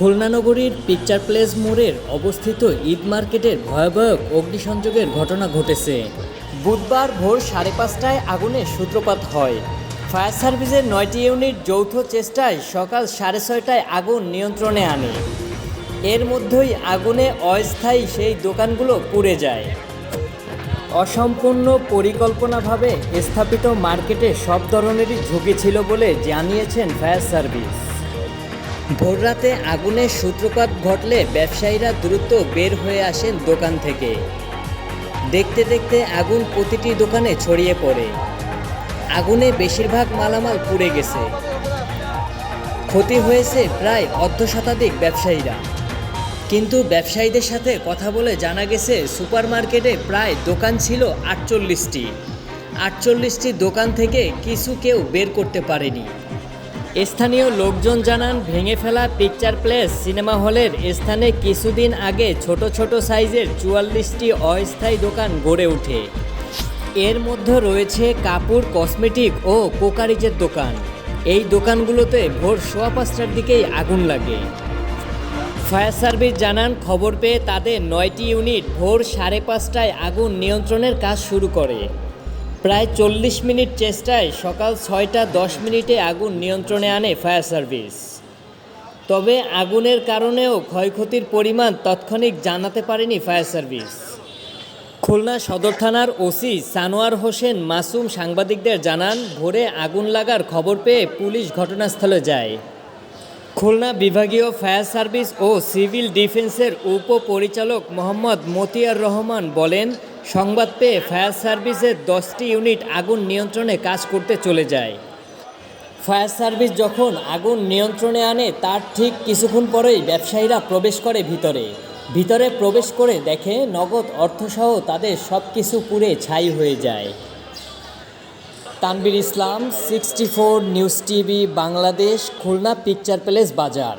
খুলনা নগরীর picture place মোড়ের অবস্থিত ঈদ মার্কেটের ভয়াবহ অগ্নিসংযোগের ঘটনা ঘটেছে। বুধবার ভোর সাড়ে পাঁচটায় আগুনের সূত্রপাত হয়। ফায়ার সার্ভিসের নয়টি ইউনিট যৌথ চেষ্টায় সকাল সাড়ে ছয়টায় আগুন নিয়ন্ত্রণে আনে। এর মধ্যেই আগুনে অস্থায়ী সেই দোকানগুলো পুড়ে যায়। অসম্পূর্ণ পরিকল্পনাভাবে স্থাপিত মার্কেটে সব ধরনেরই ঝুঁকি ছিল বলে জানিয়েছেন ফায়ার সার্ভিস। ভোররাতে আগুনের সূত্রপাত ঘটলে ব্যবসায়ীরা দ্রুত বের হয়ে আসেন দোকান থেকে। দেখতে দেখতে আগুন প্রতিটি দোকানে ছড়িয়ে পড়ে। আগুনে বেশিরভাগ মালামাল পুড়ে গেছে। ক্ষতি হয়েছে প্রায় শতাধিক ব্যবসায়ীরা। কিন্তু ব্যবসায়ীদের সাথে কথা বলে জানা গেছে সুপার মার্কেটে প্রায় দোকান ছিল আটচল্লিশটি। আটচল্লিশটি দোকান থেকে কিছু কেউ বের করতে পারেনি। স্থানীয় লোকজন জানান, ভেঙে ফেলা পিকচার প্লেস সিনেমা হলের স্থানে কিছুদিন আগে ছোট ছোট সাইজের চুয়াল্লিশটি অস্থায়ী দোকান গড়ে ওঠে। এর মধ্যে রয়েছে কাপড় কসমেটিক ও কোকারিজের দোকান। এই দোকানগুলোতে ভোর সোয়া পাঁচটার দিকেই আগুন লাগে। ফায়ার সার্ভিস জানান, খবর পেয়ে তাদের নয়টি ইউনিট ভোর সাড়ে পাঁচটায় আগুন নিয়ন্ত্রণের কাজ শুরু করে। প্রায় চল্লিশ মিনিট চেষ্টায় সকাল ছয়টা দশ মিনিটে আগুন নিয়ন্ত্রণে আনে ফায়ার সার্ভিস। তবে আগুনের কারণেও ক্ষয়ক্ষতির পরিমাণ তাৎক্ষণিক জানাতে পারেনি ফায়ার সার্ভিস। খুলনা সদর থানার ওসি সানোয়ার হোসেন মাসুম সাংবাদিকদের জানান, ভোরে আগুন লাগার খবর পেয়ে পুলিশ ঘটনাস্থলে যায়। খুলনা বিভাগীয় ফায়ার সার্ভিস ও সিভিল ডিফেন্সের উপপরিচালক মোহাম্মদ মতিয়ার রহমান বলেন সংবাদ পেয়ে ফায়ার সার্ভিসের দশটি ইউনিট আগুন নিয়ন্ত্রণে কাজ করতে চলে যায়। ফায়ার সার্ভিস যখন আগুন নিয়ন্ত্রণে আনে, তার ঠিক কিছুক্ষণ পরেই ব্যবসায়ীরা প্রবেশ করে ভিতরে। ভিতরে প্রবেশ করে দেখে নগদ অর্থসহ তাদের সব কিছু পুড়ে ছাই হয়ে যায়। Tanvir Islam, sixty four news TV, Bangladesh, Khulna picture palace বাজার।